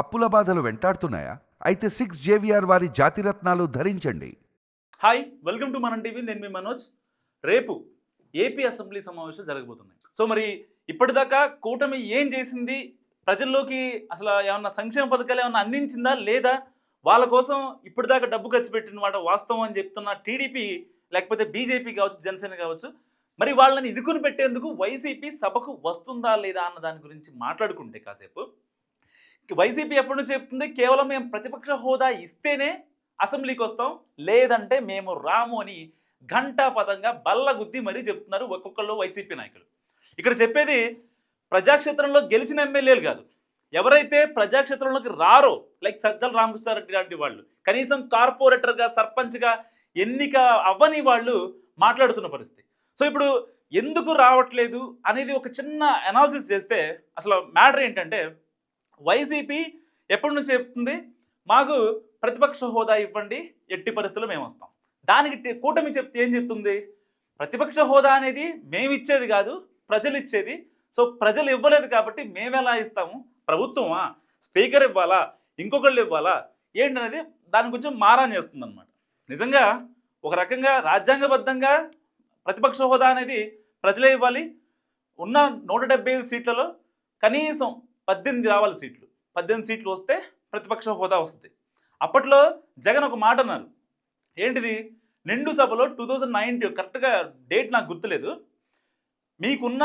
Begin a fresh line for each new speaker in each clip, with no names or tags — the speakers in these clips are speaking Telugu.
అప్పుల బాధలు వెంటాడుతున్నాయా? అయితే సిక్స్ జేవిఆర్ వారి జాతిరత్నాలు ధరించండి.
Hi welcome to Manam TV నేను మీ మనోజ్. రేపు ఏపీ అసెంబ్లీ సమావేశాలు జరగబోతున్నాయి. సో మరి ఇప్పటిదాకా కూటమి ఏం చేసింది? ప్రజల్లోకి అసలు ఏమన్నా సంక్షేమ పథకాలు ఏమన్నా అందించిందా లేదా? వాళ్ళ కోసం ఇప్పటిదాకా డబ్బు ఖర్చు పెట్టిన వాట వాస్తవం అని చెప్తున్న టీడీపీ లేకపోతే బీజేపీ కావచ్చు జనసేన కావచ్చు మరి వాళ్ళని ఇరుకుని పెట్టేందుకు వైసీపీ సభకు వస్తుందా లేదా అన్న దాని గురించి మాట్లాడుకుంటే కాసేపు. వైసీపీ ఎప్పటి నుంచి చెప్తుంది కేవలం మేము ప్రతిపక్ష హోదా ఇస్తేనే అసెంబ్లీకి వస్తాం లేదంటే మేము రాము అని ఘంటాపదంగా బల్లగుద్ది మరీ చెప్తున్నారు ఒక్కొక్కళ్ళు వైసీపీ నాయకులు. ఇక్కడ చెప్పేది ప్రజాక్షేత్రంలో గెలిచిన ఎమ్మెల్యేలు కాదు. ఎవరైతే ప్రజాక్షేత్రంలోకి రారో లైక్ సజ్జల రామకృష్ణారెడ్డి లాంటి వాళ్ళు కనీసం కార్పొరేటర్గా సర్పంచ్గా ఎన్నిక అవ్వని వాళ్ళు మాట్లాడుతున్న పరిస్థితి. సో ఇప్పుడు ఎందుకు రావట్లేదు అనేది ఒక చిన్న అనాలిసిస్ చేస్తే అసలు మ్యాటర్ ఏంటంటే వైసీపీ ఎప్పటి నుంచి చెప్తుంది? మాకు ప్రతిపక్ష హోదా ఇవ్వండి ఎట్టి పరిస్థితుల్లో మేము వస్తాం. దానికి కూటమి చెప్తే ఏం చెప్తుంది? ప్రతిపక్ష హోదా అనేది మేము ఇచ్చేది కాదు ప్రజలు ఇచ్చేది. సో ప్రజలు ఇవ్వలేదు కాబట్టి మేము ఎలా ఇస్తాము? ప్రభుత్వమా? స్పీకర్ ఇవ్వాలా? ఇంకొకళ్ళు ఇవ్వాలా? ఏంటనేది దాని కొంచెం మారాన్ చేస్తుంది అనమాట నిజంగా ఒక రకంగా రాజ్యాంగబద్ధంగా ప్రతిపక్ష హోదా అనేది ప్రజలే ఇవ్వాలి. ఉన్న నూట డెబ్బై ఐదు సీట్లలో కనీసం పద్దెనిమిది రావాలి సీట్లు. పద్దెనిమిది సీట్లు వస్తే ప్రతిపక్ష హోదా వస్తుంది. అప్పట్లో జగన్ ఒక మాట అన్నారు. ఏంటిది? నిండు సభలో టూ థౌజండ్ నైన్టీ కరెక్ట్గా డేట్ నాకు గుర్తులేదు. మీకున్న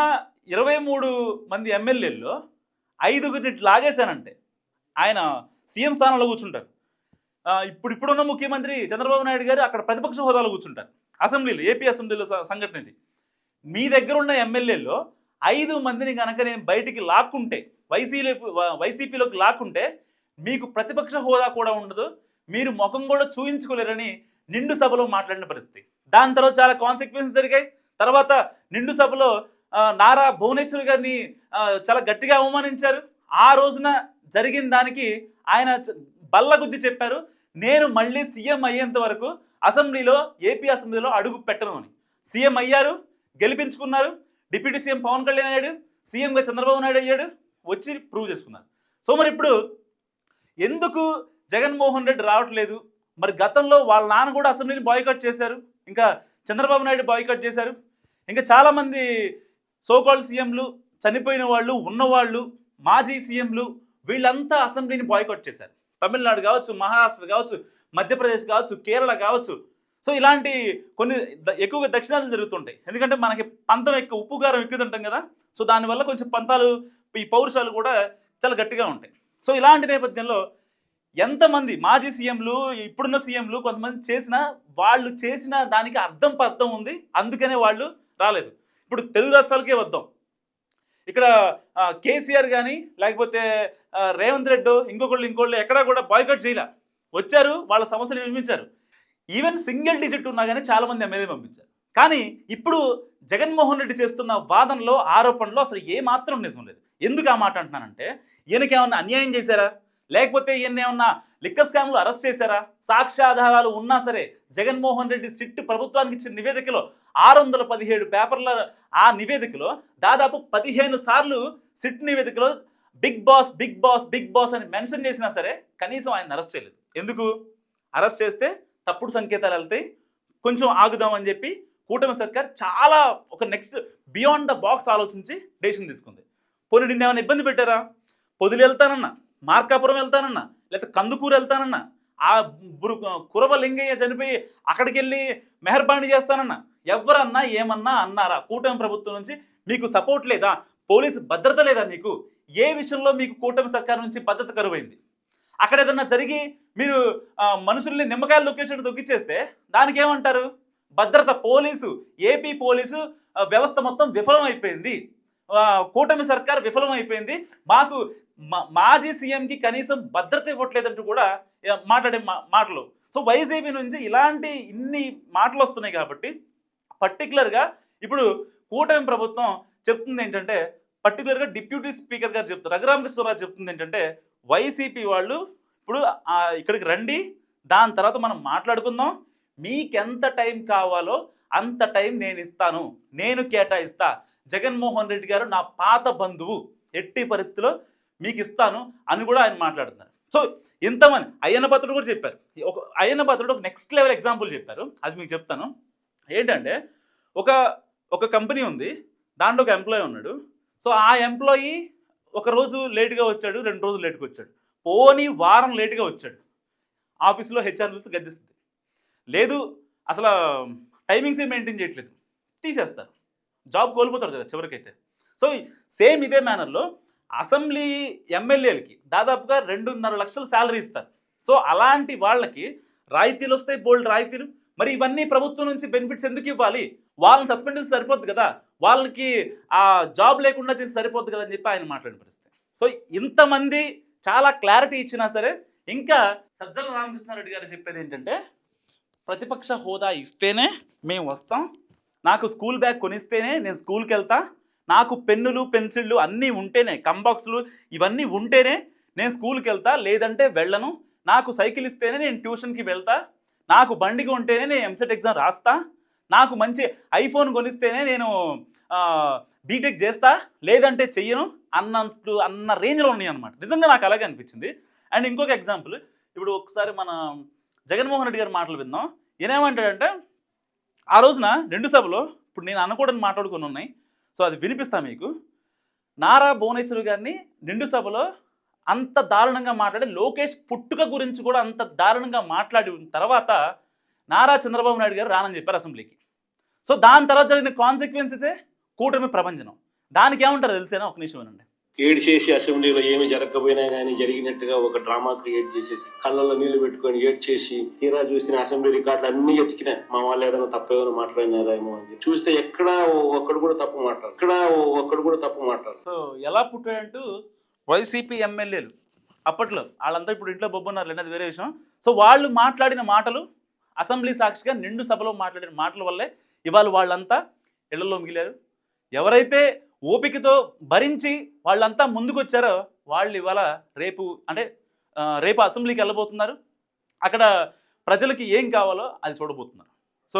ఇరవై మూడు మంది ఎమ్మెల్యేల్లో ఐదుగురిని లాగేశానంటే ఆయన సీఎం స్థానంలో కూర్చుంటారు. ఇప్పుడు ఇప్పుడున్న ముఖ్యమంత్రి చంద్రబాబు నాయుడు గారు అక్కడ ప్రతిపక్ష హోదాలో కూర్చుంటారు. అసెంబ్లీలో ఏపీ అసెంబ్లీలో సంఘటన ఇది. మీ దగ్గర ఉన్న ఎమ్మెల్యేల్లో ఐదు మందిని కనుక నేను బయటికి లాక్కుంటే వైసీపీ వైసీపీలోకి లాక్కుంటే మీకు ప్రతిపక్ష హోదా కూడా ఉండదు మీరు ముఖం కూడా చూయించుకోలేరని నిండు సభలో మాట్లాడిన పరిస్థితి. దాని తర్వాత చాలా కాన్సిక్వెన్సెస్ జరిగాయి. తర్వాత నిండు సభలో నారా భువనేశ్వర్ గారిని చాలా గట్టిగా అవమానించారు. ఆ రోజున జరిగిన దానికి ఆయన బల్లగుద్ది చెప్పారు నేను మళ్ళీ సీఎం అయ్యేంత వరకు అసెంబ్లీలో ఏపీ అసెంబ్లీలో అడుగు పెట్టను అని. సీఎం అయ్యారు గెలిపించుకున్నారు. డిప్యూటీ సీఎం పవన్ కళ్యాణ్ అయ్యాడు సీఎంగా చంద్రబాబు నాయుడు అయ్యాడు. వచ్చి ప్రూవ్ చేసుకున్నారు. సో మరి ఇప్పుడు ఎందుకు జగన్మోహన్ రెడ్డి రావట్లేదు? మరి గతంలో వాళ్ళ నాన్న కూడా అసెంబ్లీని బాయ్కట్ చేశారు. ఇంకా చంద్రబాబు నాయుడు బాయ్కట్ చేశారు. ఇంకా చాలామంది సోకాల్ సీఎంలు చనిపోయిన వాళ్ళు ఉన్నవాళ్ళు మాజీ సీఎంలు వీళ్ళంతా అసెంబ్లీని బాయ్కట్ చేశారు. తమిళనాడు కావచ్చు మహారాష్ట్ర కావచ్చు మధ్యప్రదేశ్ కావచ్చు కేరళ కావచ్చు. సో ఇలాంటి కొన్ని ద- ఎక్కువగా దక్షిణాలు జరుగుతుంటాయి. ఎందుకంటే మనకి పంతం ఎక్కువ ఉప్పు కారం ఎక్కువ తింటాం కదా. సో దానివల్ల కొంచెం పంతాలు ఈ పౌరుషాలు కూడా చాలా గట్టిగా ఉంటాయి. సో ఇలాంటి నేపథ్యంలో ఎంతమంది మాజీ సీఎంలు ఇప్పుడున్న సీఎంలు కొంతమంది చేసినా వాళ్ళు చేసిన దానికి అర్థం పర్థం ఉంది. అందుకనే వాళ్ళు రాలేదు. ఇప్పుడు తెలుగు రాష్ట్రాలకే వద్దాం. ఇక్కడ కేసీఆర్ కానీ లేకపోతే రేవంత్ రెడ్డి ఇంకొకళ్ళు ఇంకోళ్ళు ఎక్కడా కూడా బాయ్కట్ చేయలే. వచ్చారు వాళ్ళ సమస్యలు వినిపించారు. ఈవెన్ సింగిల్ డిజిట్ ఉన్నా కానీ చాలామంది ఎమ్మెల్యే పంపించారు. కానీ ఇప్పుడు జగన్మోహన్ రెడ్డి చేస్తున్న వాదనలో ఆరోపణలో అసలు ఏమాత్రం నిజం లేదు. ఎందుకు ఆ మాట అంటున్నానంటే ఈయనకేమన్నా అన్యాయం చేశారా? లేకపోతే ఈయన ఏమన్నా లిక్కర్ స్కామ్లు అరెస్ట్ చేశారా? సాక్ష్యాధారాలు ఉన్నా సరే జగన్మోహన్ రెడ్డి సిట్ ప్రభుత్వానికి ఇచ్చిన నివేదికలో ఆరు వందల పదిహేడు పేపర్ల ఆ నివేదికలో దాదాపు పదిహేను సార్లు సిట్ నివేదికలో big boss big boss big boss అని మెన్షన్ చేసినా సరే కనీసం ఆయన అరెస్ట్ చేయలేదు. ఎందుకు? అరెస్ట్ చేస్తే తప్పుడు సంకేతాలు వెళ్తాయి. కొంచెం ఆగుదాం అని చెప్పి కూటమి సర్కార్ చాలా ఒక నెక్స్ట్ బియాండ్ ద బాక్స్ ఆలోచించి డెసిషన్ తీసుకుంది. పోనీ నిన్న ఏమైనా ఇబ్బంది పెట్టారా? పొదులు వెళ్తానన్నా మార్కాపురం వెళ్తానన్నా లేకపోతే కందుకూరు వెళ్తానన్నా ఆ బురు కురవ లింగయ్య చనిపోయి అక్కడికి వెళ్ళి మెహర్బానీ చేస్తానన్నా ఎవరన్నా ఏమన్నా అన్నారా? కూటమి ప్రభుత్వం నుంచి మీకు సపోర్ట్ లేదా? పోలీసు భద్రత లేదా మీకు? ఏ విషయంలో మీకు కూటమి సర్కార్ నుంచి భద్రత కరువైంది? అక్కడ ఏదన్నా జరిగి మీరు మనుషుల్ని నిమ్మకాయలు దొక్కించడం దొక్కిచ్చేస్తే దానికి ఏమంటారు భద్రత పోలీసు ఏపీ పోలీసు వ్యవస్థ మొత్తం విఫలం అయిపోయింది కూటమి సర్కార్ విఫలమైపోయింది. మాకు మా- మాజీ సీఎంకి కనీసం భద్రత ఇవ్వట్లేదంటూ కూడా మాట్లాడే మా- మాటలు. సో వైసీపీ నుంచి ఇలాంటి ఇన్ని మాటలు వస్తున్నాయి కాబట్టి పర్టికులర్గా ఇప్పుడు కూటమి ప్రభుత్వం చెప్తుంది ఏంటంటే పర్టికులర్గా డిప్యూటీ స్పీకర్ గారు చెప్తారు రఘురామకృష్ణరావు చెప్తుంది ఏంటంటే వైసీపీ వాళ్ళు ఇప్పుడు ఇక్కడికి రండి దాని తర్వాత మనం మాట్లాడుకుందాం. మీకెంత టైం కావాలో అంత టైం నేను ఇస్తాను. నేను కేటాయిస్తా. జగన్మోహన్ రెడ్డి గారు నా పాత బంధువు ఎట్టి పరిస్థితిలో మీకు ఇస్తాను అని కూడా ఆయన మాట్లాడుతున్నారు. సో ఇంతమంది అయ్యన్న పాత్రుడు కూడా చెప్పారు. ఒక అయ్యన్న పాత్రుడు ఒక నెక్స్ట్ లెవెల్ ఎగ్జాంపుల్ చెప్పారు. అది మీకు చెప్తాను. ఏంటంటే ఒక ఒక కంపెనీ ఉంది. దాంట్లో ఒక ఎంప్లాయీ ఉన్నాడు. సో ఆ ఎంప్లాయీ ఒక రోజు లేట్గా వచ్చాడు రెండు రోజులు లేట్గా వచ్చాడు. పోనీ వారం లేట్గా వచ్చాడు. ఆఫీస్లో హెచ్ఆర్ చూసి గద్దిస్తుంది లేదు అసలు టైమింగ్స్ మెయింటైన్ చేయట్లేదు. తీసేస్తారు. జాబ్ కోల్పోతారు కదా చివరికైతే. సో సేమ్ ఇదే మేనర్లో అసెంబ్లీ ఎమ్మెల్యేలకి దాదాపుగా రెండున్నర లక్షల శాలరీ ఇస్తారు. సో అలాంటి వాళ్ళకి రాయితీలు వస్తాయి బోల్డ్ రాయితీలు. మరి ఇవన్నీ ప్రభుత్వం నుంచి బెనిఫిట్స్ ఎందుకు ఇవ్వాలి? వాళ్ళని సస్పెండ్ చేసి సరిపోద్ది కదా? వాళ్ళకి ఆ జాబ్ లేకుండా చేసి సరిపోద్ది కదా అని చెప్పి ఆయన మాట్లాడిన పరిస్థితి. సో ఇంతమంది చాలా క్లారిటీ ఇచ్చినా సరే ఇంకా సజ్జల రామకృష్ణారెడ్డి గారు చెప్పేది ఏంటంటే ప్రతిపక్ష హోదా ఇస్తేనే మేము వస్తాం నాకు స్కూల్ బ్యాగ్ కొనిస్తేనే నేను స్కూల్కి వెళ్తా. నాకు పెన్నులు పెన్సిళ్ళు అన్నీ ఉంటేనే కంబాక్స్లు ఇవన్నీ ఉంటేనే నేను స్కూల్కి వెళ్తా. లేదంటే వెళ్ళను. నాకు సైకిల్ ఇస్తేనే నేను ట్యూషన్కి వెళ్తా. నాకు బండికి ఉంటేనే నేను ఎంసెట్ ఎగ్జామ్ రాస్తా. నాకు మంచి ఐఫోన్ కొనిస్తేనే నేను బీటెక్ చేస్తా. లేదంటే చెయ్యను అన్నంత అన్న రేంజ్లో ఉన్నాయి అనమాట నిజంగా నాకు అలాగే అనిపించింది. అండ్ ఇంకొక ఎగ్జాంపుల్. ఇప్పుడు ఒకసారి మన జగన్మోహన్ రెడ్డి గారి మాటలు విందాం. ఈయనేమంటాడంటే ఆ రోజున రెండు సభలో ఇప్పుడు నేను అనకూడని మాట్లాడుకుని ఉన్నాయి. సో అది వినిపిస్తా మీకు. నారా భువనేశ్వర్ గారిని నిండు సభలో అంత దారుణంగా మాట్లాడి లోకేష్ పుట్టుక గురించి కూడా అంత దారుణంగా మాట్లాడిన తర్వాత నారా చంద్రబాబు నాయుడు గారు రానని చెప్పారు అసెంబ్లీకి. సో దాని తర్వాత జరిగిన కాన్సిక్వెన్సెసే కూటమి ప్రపంచం దానికి ఏమంటారు తెలిసేనా? ఒక నిమిషం అండి
ఏడ్ చేసి అసెంబ్లీలో ఏమి జరగకపోయినా కానీ జరిగినట్టుగా ఒక డ్రామా క్రియేట్ చేసేసి కళ్ళల్లో నీళ్ళు పెట్టుకొని ఏడ్ చేసి తీరా చూసిన అసెంబ్లీ రికార్డులు అన్ని ఎతికినాయి మా వాళ్ళు ఏదైనా తప్పేమో మాట్లాడినారేమో అని చూస్తే ఎక్కడ ఒక్కడు కూడా తప్పు మాట్లాడు ఎక్కడ ఒక్కడు కూడా తప్పు మాట్లాడు
సో ఎలా పుట్టాడంటూ వైసీపీ ఎమ్మెల్యేలు అప్పట్లో వాళ్ళంతా ఇప్పుడు ఇంట్లో బొబ్బున్నారు అది వేరే విషయం. సో వాళ్ళు మాట్లాడిన మాటలు అసెంబ్లీ సాక్షిగా నిండు సభలో మాట్లాడిన మాటల వల్లే ఇవాళ వాళ్ళంతా ఇళ్ళలో మిగిలారు. ఎవరైతే ఓపికతో భరించి వాళ్ళంతా ముందుకొచ్చారో వాళ్ళు ఇవాళ రేపు అంటే రేపు అసెంబ్లీకి వెళ్ళబోతున్నారు. అక్కడ ప్రజలకి ఏం కావాలో అది చూడబోతున్నారు. సో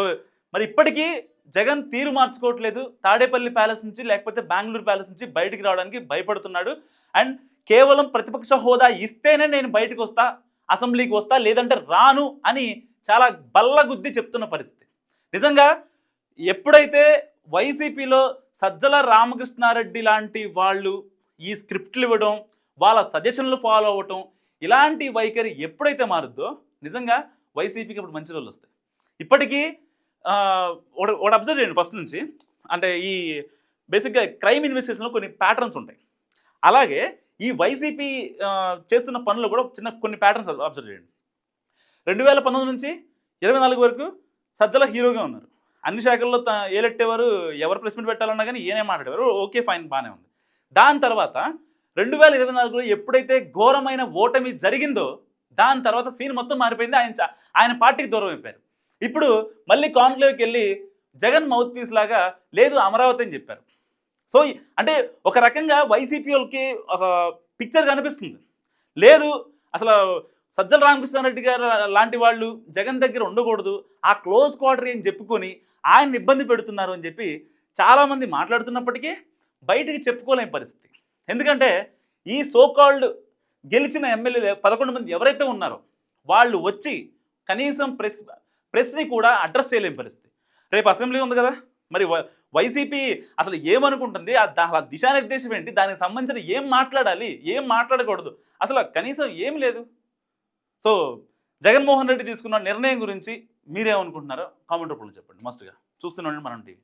మరి ఇప్పటికీ జగన్ తీరు మార్చుకోవట్లేదు. తాడేపల్లి ప్యాలెస్ నుంచి లేకపోతే బెంగళూరు ప్యాలెస్ నుంచి బయటికి రావడానికి భయపడుతున్నాడు. అండ్ కేవలం ప్రతిపక్ష హోదా ఇస్తేనే నేను బయటకు వస్తా అసెంబ్లీకి వస్తా లేదంటే రాను అని చాలా బల్లగుద్ది చెప్తున్న పరిస్థితి. నిజంగా ఎప్పుడైతే వైసీపీలో సజ్జల రామకృష్ణారెడ్డి లాంటి వాళ్ళు ఈ స్క్రిప్ట్లు ఇవ్వడం వాళ్ళ సజెషన్లు ఫాలో అవ్వటం ఇలాంటి వైఖరి ఎప్పుడైతే మారుద్దో నిజంగా వైసీపీకి ఇప్పుడు మంచి రోజులు వస్తాయి. ఇప్పటికీ ఒకటి అబ్జర్వ్ చేయండి ఫస్ట్ నుంచి. అంటే ఈ బేసిక్గా క్రైమ్ ఇన్వెస్టిగేషన్లో కొన్ని ప్యాటర్న్స్ ఉంటాయి. అలాగే ఈ వైసీపీ చేస్తున్న పనులు కూడా చిన్న కొన్ని ప్యాటర్న్స్ అబ్జర్వ్ చేయండి. రెండు వేల పంతొమ్మిది నుంచి ఇరవై నాలుగు వరకు సజ్జల హీరోగా ఉన్నారు. అన్ని శాఖల్లో ఏలెట్టేవారు ఎవరు ప్లేస్మెంట్ పెట్టాలన్నా కానీ ఏనే మాట్లాడేవారు. ఓకే ఫైన్ బాగానే ఉంది. దాని తర్వాత రెండు వేల ఇరవై నాలుగులో ఎప్పుడైతే ఘోరమైన ఓటమి జరిగిందో దాని తర్వాత సీన్ మొత్తం మారిపోయింది. ఆయన ఆయన పార్టీకి దూరం అయిపోయారు. ఇప్పుడు మళ్ళీ కాన్క్లేవ్కి వెళ్ళి జగన్ మౌత్ పీస్ లాగా లేదు అమరావతి అని చెప్పారు. సో అంటే ఒక రకంగా వైసీపీ వాళ్ళకి ఒక పిక్చర్ కనిపిస్తుంది. లేదు అసలు సజ్జల రామకృష్ణారెడ్డి గారు లాంటి వాళ్ళు జగన్ దగ్గర ఉండకూడదు ఆ క్లోజ్ క్వార్టర్ అని చెప్పుకొని ఆయన ఇబ్బంది పెడుతున్నారు అని చెప్పి చాలామంది మాట్లాడుతున్నప్పటికీ బయటికి చెప్పుకోలేని పరిస్థితి. ఎందుకంటే ఈ సోకాల్డ్ గెలిచిన ఎమ్మెల్యేలు పదకొండు మంది ఎవరైతే ఉన్నారో వాళ్ళు వచ్చి కనీసం ప్రెస్ ప్రెస్ని కూడా అడ్రస్ చేయలేని పరిస్థితి. రేపు అసెంబ్లీ ఉంది కదా మరి వై- వైసీపీ అసలు ఏమనుకుంటుంది? ఆ దా- ఆ దిశానిర్దేశం ఏంటి? దానికి సంబంధించిన ఏం మాట్లాడాలి? ఏం మాట్లాడకూడదు? అసలు కనీసం ఏం లేదు. సో జగన్మోహన్ రెడ్డి తీసుకున్న నిర్ణయం గురించి మీరేమనుకుంటున్నారో కామెంట్ రూపంలో చెప్పండి. మస్ట్గా చూస్తున్నాండి మనం టీవీ.